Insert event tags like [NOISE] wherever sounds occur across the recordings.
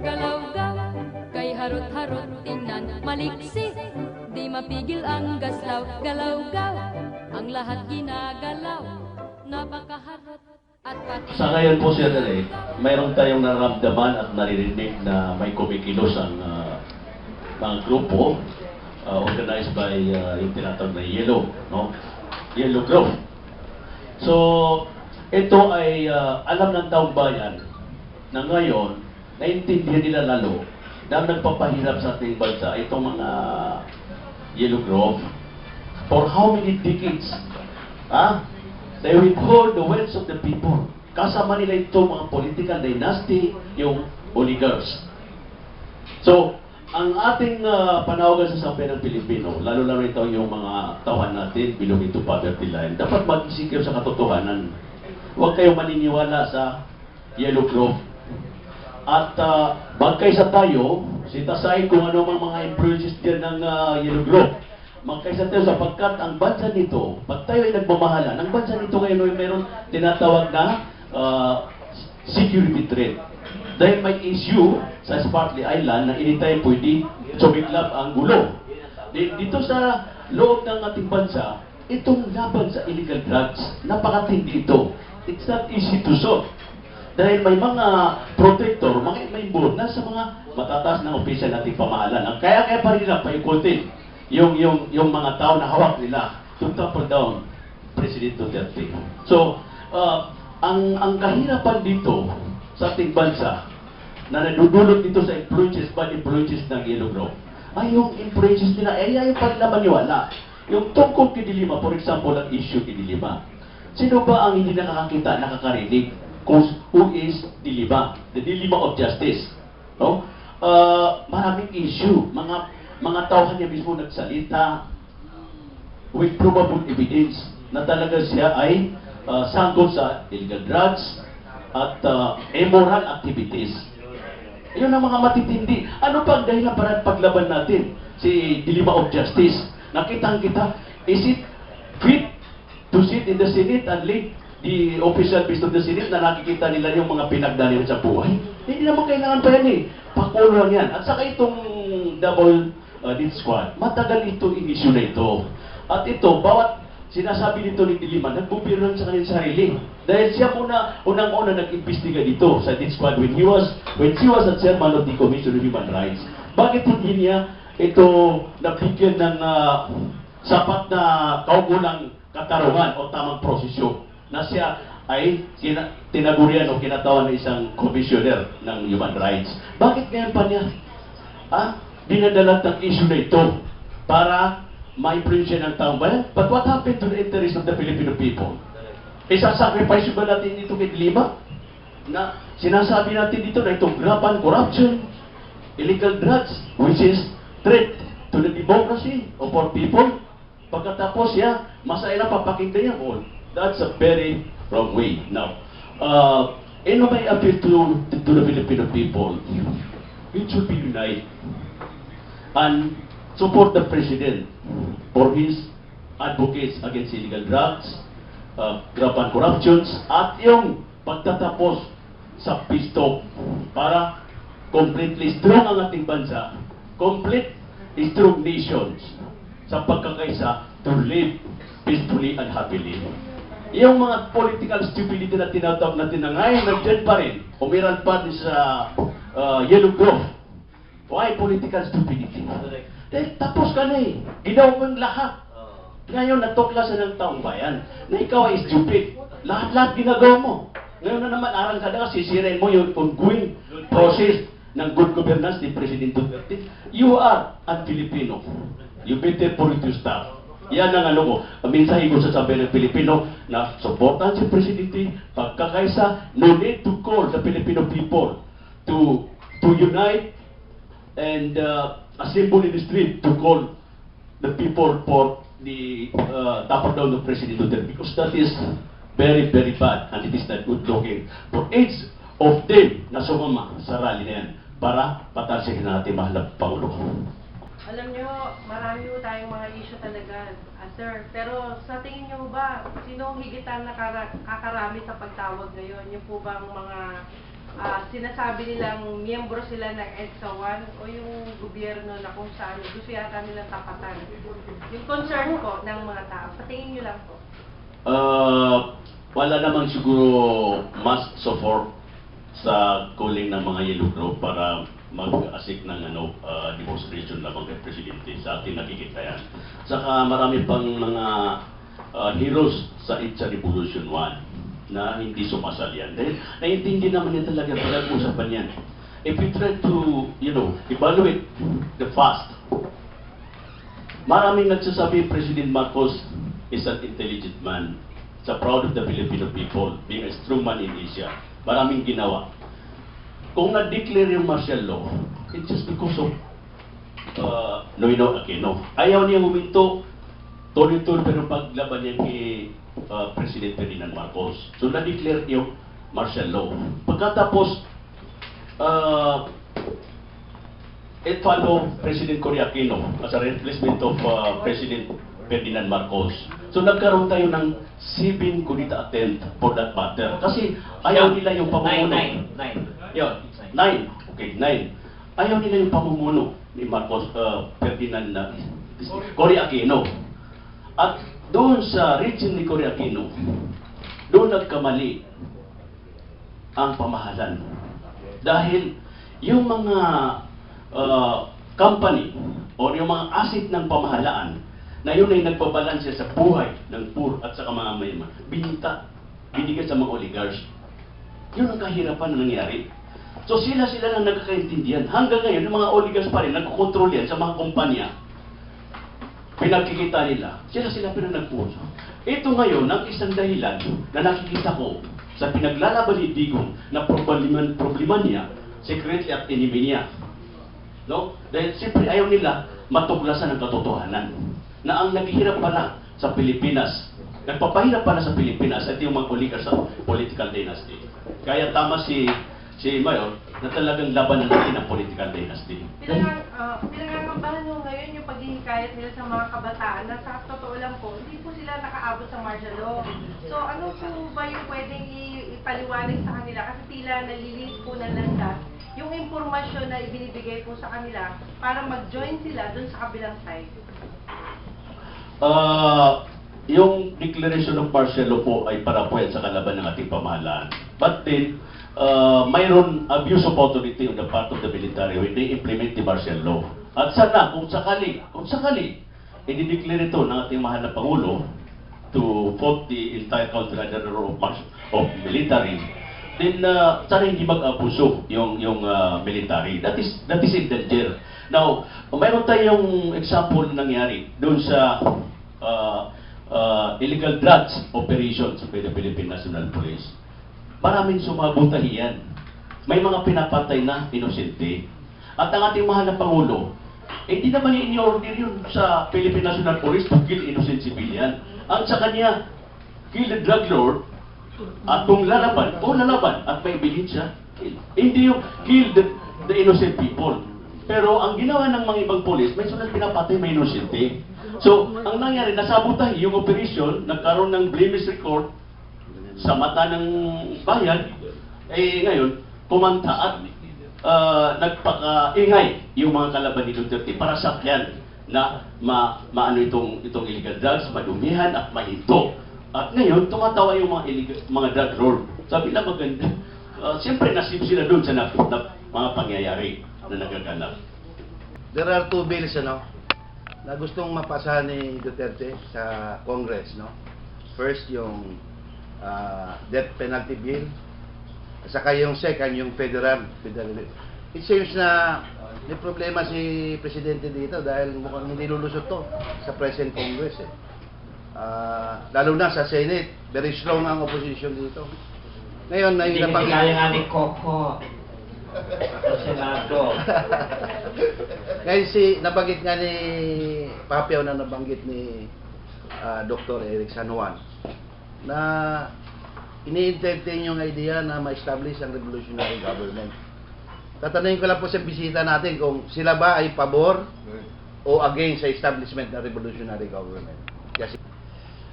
Galaw-gaw, kay harot-harot tingnan Maliksi, di mapigil ang gaslaw Galaw-gaw, ang lahat ginagalaw Napakaharot at pati Sa ngayon po, Sir Ray, mayroon tayong nararamdaman at naririnig na may kumikilos ang ah, mga grupo ah, organized by ah, yung tinatawag na Yellow, no? Yellow Grove. So, ito ay ah, alam ng taong bayan na ngayon, naintindihan nila lalo na nagpapahirap sa ating bansa itong mga Yellow Grove for how many decades? Ah, They withhold the wealth of the people. Kasama nila ito mga political dynasty, yung oligarchs. So, ang ating uh, panawagan sa sambayan ng Pilipino, lalo-lalo ito yung mga tawan natin, belonging to poverty line, dapat mag-isikip sa katotohanan. Huwag kayong maniniwala sa Yellow Grove. At uh, magkaysa tayo, sitasay kung ano mang mga influences din ng uh, Yellow Grove. Magkaysa tayo sapagkat ang bansa nito, pag tayo ay nagmamahalan, ang bansa nito ngayon ay meron tinatawag na uh, security threat. Dahil may issue sa Spratly Island na anytime pwede sumiklab ang gulo. Di- Dito sa loob ng ating bansa, itong laban sa illegal drugs, napakatindi ito. It's not easy to solve. Dahil may mga protector, mga board na sa mga matataas na opisyal nating pamahalaan. Ang kaya kaya pa rin nila paikutin yung, yung, yung mga tao na hawak nila to topple down President Duterte. So, uh, ang, ang kahirapan dito sa ating bansa na nadudulot dito sa influences, bad influences ng Yellow Grove, ay yung influences nila, ay ayaw pa nila maniwala. Yung tungkol kay Dilima, for example, ang issue kay Dilima. Sino ba ang hindi nakakakita, nakakarinig kung who is Dilima? The Dilima of Justice. No? Uh, maraming issue. Mga mga tauhan niya mismo nagsalita with probable evidence na talaga siya ay uh, sanggol sa illegal drugs at uh, immoral activities. Yun ang mga matitindi. Ano pa ang dahilan para paglaban natin? Si Dilima of Justice. Nakita kita, is it fit to sit in the Senate and lead the official business of the Senate na nakikita nila yung mga pinagdali sa buhay? Hindi naman kailangan pa yan eh. Pakulo lang yan. At saka itong double uh, death squad, matagal ito yung issue na ito. At ito, bawat sinasabi nito ni Dilima, nagbubiro lang sa kanyang sarili. Dahil siya muna, unang-una nag-imbestiga dito sa death squad when he was, when she was a chairman of the Commission on Human Rights. Bakit hindi niya ito nabigyan ng ah, sapat na kaukulang katarungan o tamang prosesyo na siya ay sina, tinagurian o kinatawan ng isang commissioner ng human rights. Bakit ngayon pa niya ah, dinadalat ng issue na ito para ma-influensya ng taong bayan? But what happened to the interest of the Filipino people? Isa-sacrifice ba natin dito kay Lima? Na sinasabi natin dito na itong graban corruption, illegal drugs, which is threat to the democracy of our people. Pagkatapos siya, masaya papakita niya, oh, that's a very wrong way. Now, uh, ano may appeal to, to, the Filipino people? It should be unite and support the President for his advocates against illegal drugs, uh, graban corruptions, at yung pagtatapos sa peace talk para completely strong ang ating bansa, complete strong nations sa pagkakaisa to live peacefully and happily. Yung mga political stupidity na tinatawag natin na ngayon, nandyan pa rin, umiran pa din sa uh, Yellow Grove. Why political stupidity? Dahil tapos ka na eh. Ginawa mo lahat. Ngayon, natuklasan ng taong bayan na ikaw ay stupid. Lahat-lahat ginagawa mo. Ngayon na naman, arang ka na sisirain mo yung ongoing process ng good governance ni President Duterte. You are a Filipino. You better to stop. Yan ang ano ko, ang ko sa sabi ng Pilipino na supportan si Presidente, pagkakaisa, no need to call the Filipino people to to unite and uh, assemble in the street to call the people for the uh, topper down of President Duterte because that is very, very bad and it is not good looking for each of them na sumama sa rally na yan para patalsihin natin mahal Pangulo. Alam nyo, marami po tayong mga issue talaga, ah, sir. Pero sa tingin nyo ba, sino ang higitan na kara- kakarami sa pagtawag ngayon? Yung po bang mga ah, sinasabi nilang miyembro sila ng EDSA 1 o yung gobyerno na kung saan gusto yata nilang tapatan? Yung concern po ng mga tao, sa tingin nyo lang po. Uh, wala namang siguro mas support sa calling ng mga yellow group para mag-asik ng ano, uh, demonstration lamang kay Presidente. Sa atin nakikita yan. Saka marami pang mga uh, heroes sa Itza Revolution 1 na hindi sumasali yan. Dahil naiintindi naman yan talaga pinag-usapan yan. If we try to, you know, evaluate the past, Maraming nagsasabi President Marcos is an intelligent man. Sa proud of the Filipino people, being a strong man in Asia. Maraming ginawa. Kung na-declare yung martial law, it's just because of uh, Noino Aquino. Ayaw niya huminto, tuloy-tuloy pero paglaban niya kay uh, President Ferdinand Marcos. So na-declare yung martial law. Pagkatapos, uh, it followed President Cory Aquino as a replacement of uh, President Ferdinand Marcos. So nagkaroon tayo ng seven kudita attempt for that matter. Kasi ayaw nila yung pamumuno. Nine, nine, nine. Yun, nine. Okay, nine. Ayaw nila yung pamumuno ni Marcos, uh, Ferdinand na Cory Aquino. At doon sa region ni Cory Aquino, doon nagkamali ang pamahalan. Dahil yung mga uh, company o yung mga asset ng pamahalaan na yun ay nagbabalanse sa buhay ng poor at sa mga mayaman, binita, binigay sa mga oligarchs. Yun ang kahirapan na nangyari. So sila sila lang nagkakaintindihan. Hanggang ngayon, mga oligarchs pa rin, nagkokontrol yan sa mga kumpanya. Pinagkikita nila. Sila sila pero nagpuso. Ito ngayon, ang isang dahilan na nakikita ko sa pinaglalaban ni Digong na problema, problema niya, secretly at enemy niya. No? Dahil siyempre ayaw nila matuklasan ang katotohanan na ang naghihirap pala sa Pilipinas, nagpapahirap pala sa Pilipinas, ito yung mga politika sa political dynasty. Kaya tama si si Mayor na talagang labanan natin ang political dynasty. Uh, pinangangambahan nyo ngayon yung paghihikayat nila sa mga kabataan na sa totoo lang po, hindi po sila nakaabot sa martial law. So ano po ba yung pwedeng ipaliwanag sa kanila? Kasi tila nalilis po ng landas yung impormasyon na ibinibigay po sa kanila para mag-join sila dun sa kabilang side. Ah, yung declaration of martial law po ay para po yan sa kalaban ng ating pamahalaan. But then, uh, mayroon abuse of authority on the part of the military when they implement the martial law. At sana, kung sakali, kung sakali, i-declare ito ng ating mahal na Pangulo to vote the entire country under the rule of, of military, then uh, sana hindi mag-abuso yung yung uh, military. That is that is in danger. Now, mayroon tayong example na nangyari doon sa uh, uh, illegal drugs operations the Philippine National Police. Maraming sumabutahi yan. May mga pinapatay na inosente. At ang ating mahal na Pangulo, eh, hindi naman ini-order yun sa Philippine National Police to kill innocent civilian. Ang sa kanya, kill the drug lord, at kung lalaban, o lalaban, at may ebidensya, kill. Hindi yung kill the, the innocent people. Pero ang ginawa ng mga ibang polis, may sunod pinapatay may inosente. So, ang nangyari, nasabotahi yung operation, nagkaroon ng blemish record sa mata ng bayan, eh ngayon, kumanta at uh, nagpakaingay yung mga kalaban ni Duterte para sakyan na ma, maano itong itong illegal drugs, madumihan at mahinto. At ngayon, tumatawa yung mga illegal, mga drug lord. Sabi lang maganda. Uh, Siyempre, nasib sila doon sa na, na, mga pangyayari na nagaganap. There are two bills ano na gustong mapasahan ni Duterte sa Congress no. First yung ah, death penalty bill at saka yung second yung federal federal. It seems na may problema si presidente dito dahil mukhang hindi lulusot to sa present Congress eh. Ah, lalo na sa Senate, very strong ang opposition dito. Ngayon, Hindi nahihirapan kasi kaya nga ni Coco. Senado. [LAUGHS] Ngayon si nabanggit nga ni Papiaw na nabanggit ni ah, Dr. Eric San Juan na ini-entertain yung idea na ma-establish ang revolutionary government. Tatanungin ko lang po sa bisita natin kung sila ba ay pabor o against sa establishment ng revolutionary government? Kasi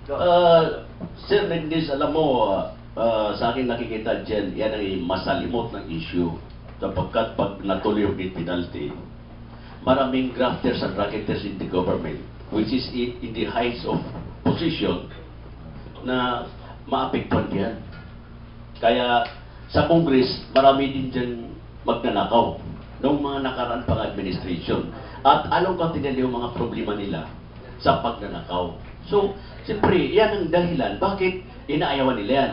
Uh, Sir Mendes, alam mo, uh, uh, sa akin nakikita dyan, yan ay masalimot ng issue. Sapagkat pag natuloy yung death penalty, maraming grafters and racketeers in the government, which is in, in the heights of position, na maapektuhan yan. Kaya sa Congress, marami din dyan magnanakaw noong mga nakaraan pang administration. At anong kontinent yung mga problema nila sa pagnanakaw. So, siyempre, yan ang dahilan. Bakit inaayawan nila yan?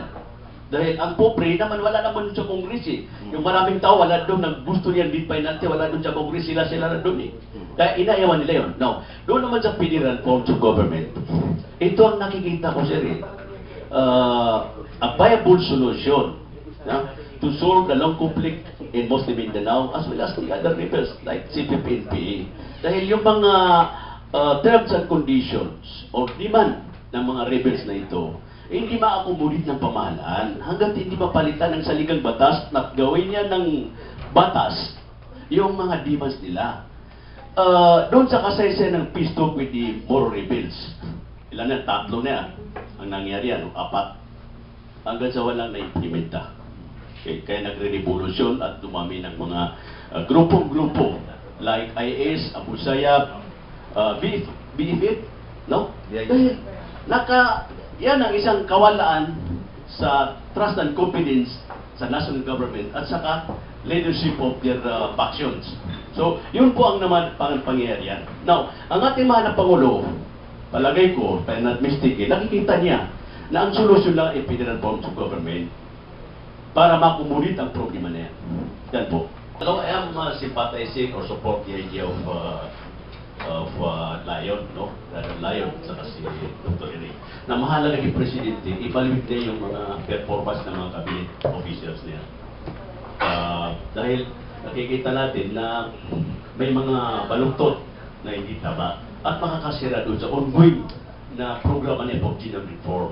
Dahil ang pobre naman, wala naman sa Congress eh. Yung maraming tao, wala doon, nang gusto niyan death penalty, wala doon sa Congress, sila sila na doon eh. Kaya inaayawan nila yun. Now, doon naman sa federal forms of government, ito ang nakikita ko sir eh. Uh, a viable solution na, to solve the long conflict in Muslim Mindanao as well as the other rivers like CPP and PA. Dahil yung mga uh, terms and conditions or demand ng mga rebels na ito, eh, hindi ma-accommodate ng pamahalaan hanggat hindi mapalitan ng saligang batas na gawin niya ng batas yung mga demands nila. Uh, doon sa kasaysayan ng peace talk with the Moro rebels, ilan na, tatlo na ang nangyari yan, o apat, hanggang sa walang na-implementa. Okay, kaya nagre-revolusyon at dumami ng mga uh, grupong-grupo like IS, Abu Sayyaf, uh, BF, BFF, no? Yeah, yeah. Dahil naka, yan ang isang kawalaan sa trust and confidence sa national government at saka leadership of their uh, factions. So, yun po ang naman pang pangyayarihan. Now, ang ating mahal na Pangulo, palagay ko, if I'm not mistaken, nakikita niya na ang solusyon lang ay federal forms of government para makumulit ang problema na yan. Yan po. Hello, I am uh, sympathizing or support the idea of uh, of uh, Lion, no? Uh, Lion, saka si Dr. Eric, na mahalaga yung presidente, ibalik niya yung mga performance ng mga cabinet officials niya. Ah, dahil nakikita natin na may mga baluktot na hindi tama at makakasira doon sa ongoing na programa niya for genome reform.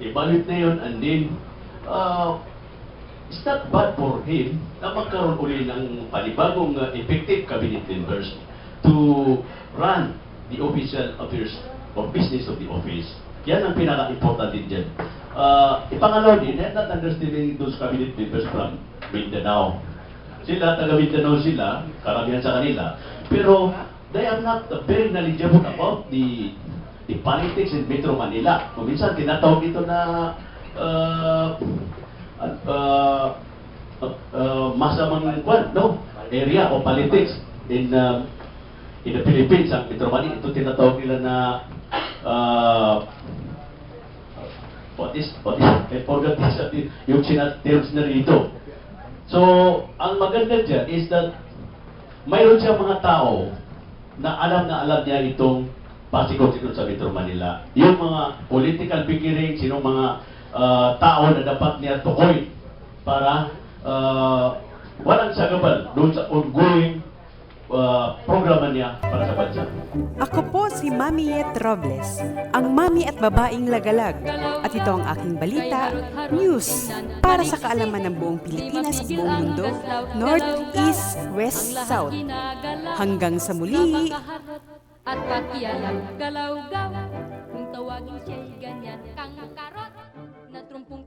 Ibalik na yun and then uh, it's not bad for him na magkaroon uli ng panibagong uh, effective cabinet members to run the official affairs or business of the office. Yan ang pinaka-important din dyan. Uh, ipangalaw din, they're not understanding those cabinet members from Mindanao. Sila, taga Mindanao sila, karamihan sa kanila. Pero they are not very knowledgeable about the the politics in Metro Manila. Kung minsan tinatawag ito na uh, uh, uh, uh, masamang kwan, no? area o politics in uh, in the Philippines. Ang Metro Manila, ito tinatawag nila na uh, what is, what is, I forgot this, uh, [LAUGHS] yung sinat-terms na rito. So, ang maganda dyan is that mayroon siyang mga tao na alam na alam niya itong pasikot-sikot sa Metro Manila. Yung mga political figuring, sinong mga ah, tao na dapat niya tukoy para ah, walang sagabal doon sa ongoing ah, programa niya para sa bansa. Ako po si Mami Yet Robles, ang mami at babaeng lagalag. At ito ang aking balita, news, para sa kaalaman ng buong Pilipinas at buong mundo, North, East, West, South. Hanggang sa muli! At pakialam, galaw-gaw Kung tawagin siya'y ganyan Kang karot Na trumpong